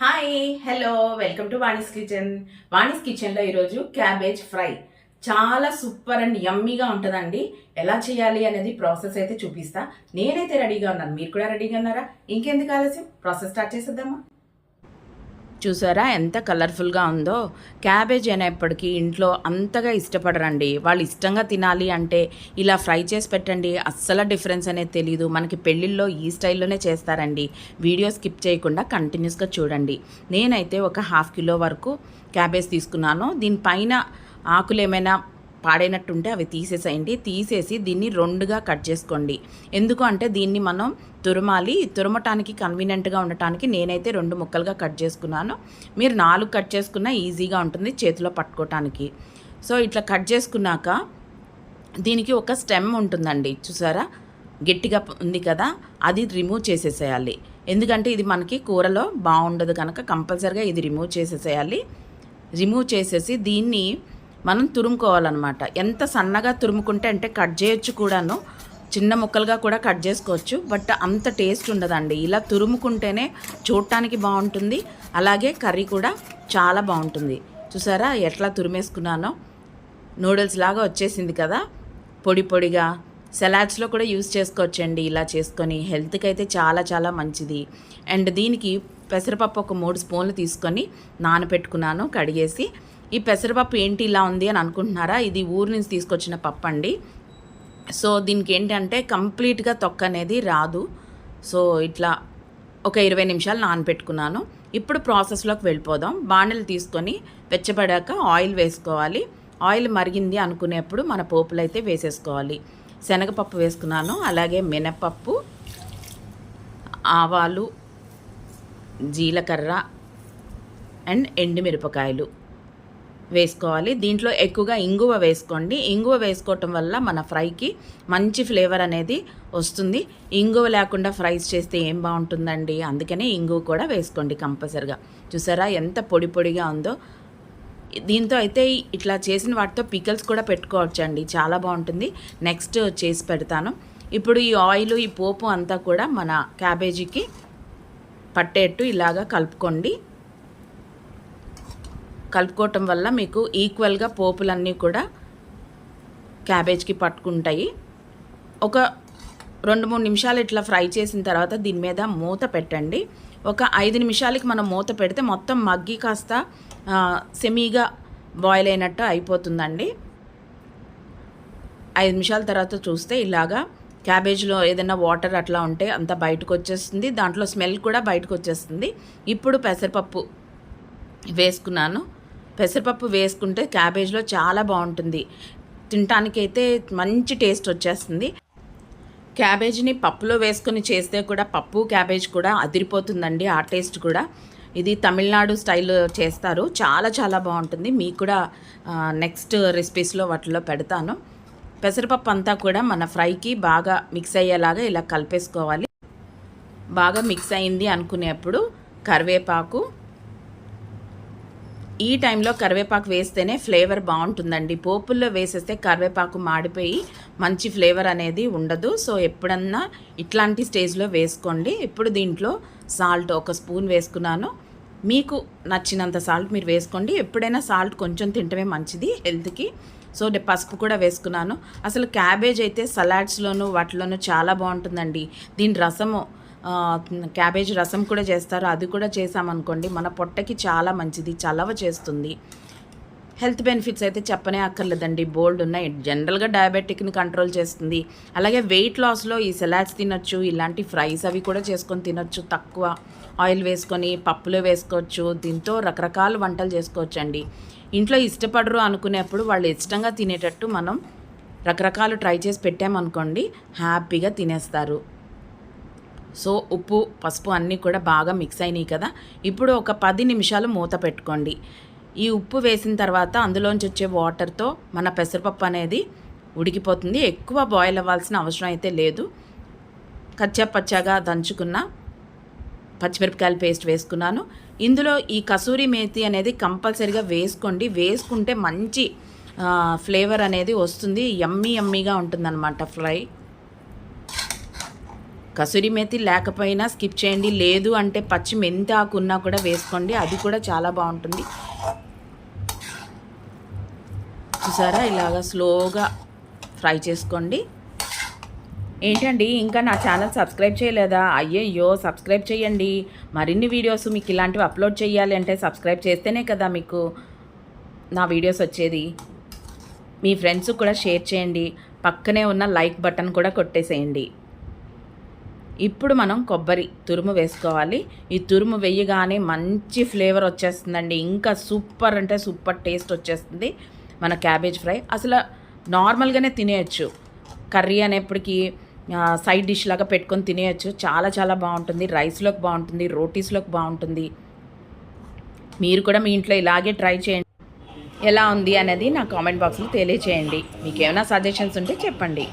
Hi hello welcome to Vani's kitchen Vani's కిచెన్లో ఈరోజు cabbage fry చాలా సూపర్ అండ్ యమ్మీగా ఉంటుందండి. ఎలా చేయాలి అనేది ప్రాసెస్ అయితే చూపిస్తా. నేనైతే రెడీగా ఉన్నాను. మీరు కూడా రెడీగా ఉన్నారా? ఇంకెందుకు ఆలస్యం? ప్రాసెస్ స్టార్ట్ చేసేద్దామా? చూసారా? ఎంత కలర్ఫుల్గా ఉందో. క్యాబేజ్ అనేప్పటికీ ఇంట్లో అంతగా ఇష్టపడరండి. వాళ్ళు ఇష్టంగా తినాలి అంటే ఇలా ఫ్రై చేసి పెట్టండి. అస్సలు డిఫరెన్స్ అనేది తెలియదు మనకి పెళ్ళిళ్ళలో ఈ స్టైల్లోనే చేస్తారండి. వీడియో స్కిప్ చేయకుండా కంటిన్యూస్గా చూడండి. నేనైతే ఒక హాఫ్ కిలో వరకు క్యాబేజ్ తీసుకున్నాను. దీనిపైన ఆకులు ఏమైనా పాడైనట్టుంటే అవి తీసేసేయండి. తీసేసి దీన్ని రెండుగా కట్ చేసుకోండి. ఎందుకు అంటే దీన్ని మనం తురమాలి. తురమటానికి కన్వీనియంట్గా ఉండటానికి నేనైతే రెండు ముక్కలుగా కట్ చేసుకున్నాను. మీరు నాలుగు కట్ చేసుకున్నా ఈజీగా ఉంటుంది చేతిలో పట్టుకోవటానికి సో ఇట్లా కట్ చేసుకున్నాక దీనికి ఒక స్టెమ్ ఉంటుందండి. చూసారా? గట్టిగా ఉంది కదా? అది రిమూవ్ చేసేసేయాలి. ఎందుకంటే ఇది మనకి కూరలో బాగుండదు కనుక కంపల్సరిగా ఇది రిమూవ్ చేసేసేయాలి. రిమూవ్ చేసేసి దీన్ని మనం తురుముకోవాలన్నమాట. ఎంత సన్నగా తురుముకుంటే అంటే కట్ చేయొచ్చు కూడాను. చిన్న ముక్కలుగా కూడా కట్ చేసుకోవచ్చు. బట్ అంత టేస్ట్ ఉండదండి. ఇలా తురుముకుంటేనే చూడటానికి బాగుంటుంది. అలాగే కర్రీ కూడా చాలా బాగుంటుంది. చూసారా? ఎట్లా తురిమేసుకున్నానో? నూడిల్స్ లాగా వచ్చేసింది కదా? పొడి పొడిగా. సలాడ్స్లో కూడా యూస్ చేసుకోవచ్చండి. ఇలా చేసుకొని హెల్త్కి అయితే చాలా చాలా మంచిది. అండ్ దీనికి పెసరపప్పు ఒక మూడు స్పూన్లు తీసుకొని నానబెట్టుకున్నాను కడిగేసి ఈ పెసరపప్పు ఏంటి ఇలా ఉంది అని అనుకుంటున్నారా? ఇది ఊరు నుంచి తీసుకొచ్చిన పప్పు అండి. సో దీనికి ఏంటంటే కంప్లీట్గా తొక్క అనేది రాదు. సో ఇట్లా ఒక ఇరవై నిమిషాలు నానబెట్టుకున్నాను ఇప్పుడు ప్రాసెస్లోకి వెళ్ళిపోదాం. బాణలు తీసుకొని వెచ్చబడాక ఆయిల్ వేసుకోవాలి. ఆయిల్ మరిగింది అనుకునేప్పుడు మన పోపులు అయితే వేసేసుకోవాలి. శనగపప్పు వేసుకున్నాను. అలాగే మినపప్పు ఆవాలు జీలకర్ర అండ్ ఎండుమిరపకాయలు. వేసుకోవాలి. దీంట్లో ఎక్కువగా ఇంగువ వేసుకోండి. ఇంగువ వేసుకోవటం వల్ల మన ఫ్రైకి మంచి ఫ్లేవర్ అనేది వస్తుంది. ఇంగువ లేకుండా ఫ్రైస్ చేస్తే ఏం బాగుంటుందండి? అందుకనే ఇంగువ కూడా వేసుకోండి కంపల్సరిగా. చూసారా ఎంత పొడి పొడిగా ఉందో? దీంతో అయితే ఇట్లా చేసిన వాటితో పికల్స్ కూడా పెట్టుకోవచ్చండి. చాలా బాగుంటుంది. నెక్స్ట్ చేసి పెడతాను. ఇప్పుడు ఈ ఆయిల్ ఈ పోపు అంతా కూడా మన క్యాబేజీకి పట్టేట్టు ఇలాగా కలుపుకోండి. కలుపుకోవటం వల్ల మీకు ఈక్వల్గా పోపులన్నీ కూడా క్యాబేజ్కి పట్టుకుంటాయి. ఒక రెండు మూడు నిమిషాలు ఇట్లా ఫ్రై చేసిన తర్వాత దీని మీద మూత పెట్టండి. ఒక ఐదు నిమిషాలకి మనం మూత పెడితే మొత్తం మగ్గి కాస్త సెమీగా బాయిల్ అయినట్టు అయిపోతుందండి. ఐదు నిమిషాల తర్వాత చూస్తే ఇలాగా క్యాబేజ్లో ఏదైనా వాటర్ అట్లా ఉంటే అంతా బయటకు వచ్చేస్తుంది దాంట్లో స్మెల్ కూడా బయటకు వచ్చేస్తుంది ఇప్పుడు పెసరపప్పు వేసుకున్నాను. పెసరపప్పు వేసుకుంటే క్యాబేజ్లో చాలా బాగుంటుంది. తినటానికైతే మంచి టేస్ట్ వచ్చేస్తుంది. క్యాబేజ్ని పప్పులో వేసుకొని చేస్తే కూడా పప్పు క్యాబేజ్ కూడా అదిరిపోతుందండి ఆ టేస్ట్ కూడా. ఇది తమిళనాడు స్టైల్ చేస్తారు. చాలా చాలా బాగుంటుంది. మీకు కూడా నెక్స్ట్ రెసిపీస్లో వాటిలో పెడతాను. పెసరపప్పు అంతా కూడా మన ఫ్రైకి బాగా మిక్స్ అయ్యేలాగా ఇలా కలిపేసుకోవాలి. బాగా మిక్స్ అయింది అనుకునేప్పుడు కరివేపాకు ఈ టైంలో కరివేపాకు వేస్తేనే ఫ్లేవర్ బాగుంటుందండి. పోపుల్లో వేసేస్తే కరివేపాకు మాడిపోయి మంచి ఫ్లేవర్ అనేది ఉండదు. సో ఎప్పుడన్నా ఇట్లాంటి స్టేజ్లో వేసుకోండి. ఇప్పుడు దీంట్లో సాల్ట్ ఒక స్పూన్ వేసుకున్నాను. మీకు నచ్చినంత సాల్ట్ మీరు వేసుకోండి. ఎప్పుడైనా సాల్ట్ కొంచెం తింటమే మంచిది హెల్త్కి. సో పసుపు కూడా వేసుకున్నాను. అసలు క్యాబేజ్ అయితే సలాడ్స్లోను వాటిలోనూ చాలా బాగుంటుందండి. దీని రసము క్యాబేజ్ రసం కూడా చేస్తారు. అది కూడా చేసామనుకోండి మన పొట్టకి చాలా మంచిది చలవ చేస్తుంది. హెల్త్ బెనిఫిట్స్ అయితే చెప్పనే అక్కర్లేదండి. బోల్డ్ ఉన్నాయి. జనరల్గా డయాబెటిక్ని కంట్రోల్ చేస్తుంది. అలాగే వెయిట్ లాస్లో ఈ సలాడ్స్ తినొచ్చు ఇలాంటి ఫ్రైస్ అవి కూడా చేసుకొని తినొచ్చు. తక్కువ ఆయిల్ వేసుకొని పప్పులో వేసుకోవచ్చు. దీంతో రకరకాల వంటలు చేసుకోవచ్చు అండి ఇంట్లో ఇష్టపడరు అనుకునేప్పుడు వాళ్ళు ఇష్టంగా తినేటట్టు మనం రకరకాలు ట్రై చేసి పెట్టామనుకోండి హ్యాపీగా తినేస్తారు. సో ఉప్పు పసుపు అన్నీ కూడా బాగా మిక్స్ అయినాయి కదా. ఇప్పుడు ఒక పది నిమిషాలు మూత పెట్టుకోండి. ఈ ఉప్పు వేసిన తర్వాత అందులోంచి వచ్చే వాటర్తో మన పెసరపప్పు అనేది ఉడికిపోతుంది. ఎక్కువ బాయిల్ అవ్వాల్సిన అవసరం అయితే లేదు. కచ్చా పచ్చాగా దంచుకున్న పచ్చిమిరపకాయల పేస్ట్ వేసుకున్నాను. ఇందులో ఈ కసూరి మేతి అనేది కంపల్సరీగా వేసుకోండి. వేసుకుంటే మంచి ఫ్లేవర్ అనేది వస్తుంది. యమ్మీ యమ్మీగా ఉంటుందన్నమాట ఫ్రై. కసూరి మేతి లేకపోయినా స్కిప్ చేయండి. లేదు అంటే పచ్చి మెంతి ఆకు ఉన్నా కూడా వేసుకోండి. అది కూడా చాలా బాగుంటుంది. చూసారా? ఇలాగా స్లోగా ఫ్రై చేసుకోండి. ఏంటండి? ఇంకా నా ఛానల్ సబ్స్క్రైబ్ చేయలేదా? అయ్యయ్యో! సబ్స్క్రైబ్ చేయండి. మరిన్ని వీడియోస్ మీకు ఇలాంటివి అప్లోడ్ చేయాలి అంటే సబ్స్క్రైబ్ చేస్తేనే కదా మీకు నా వీడియోస్ వచ్చేది. మీ ఫ్రెండ్స్ కూడా షేర్ చేయండి. పక్కనే ఉన్న లైక్ బటన్ కూడా కొట్టేసేయండి. ఇప్పుడు మనం కొబ్బరి తురుము వేసుకోవాలి. ఈ తురుము వేయగానే మంచి ఫ్లేవర్ వచ్చేస్తుందండి. ఇంకా సూపర్ అంటే సూపర్ టేస్ట్ వచ్చేస్తుంది. మన క్యాబేజ్ ఫ్రై అసలు నార్మల్గానే తినేయచ్చు. కర్రీ అనేప్పటికీ సైడ్ డిష్ లాగా పెట్టుకొని తినేయచ్చు. చాలా చాలా బాగుంటుంది. రైస్లోకి బాగుంటుంది. రోటీస్లోకి బాగుంటుంది. మీరు కూడా మీ ఇంట్లో ఇలాగే ట్రై చేయండి. ఎలా ఉంది అనేది నా కామెంట్ బాక్స్లో తెలియచేయండి. మీకు ఏమైనా సజెషన్స్ ఉంటే చెప్పండి.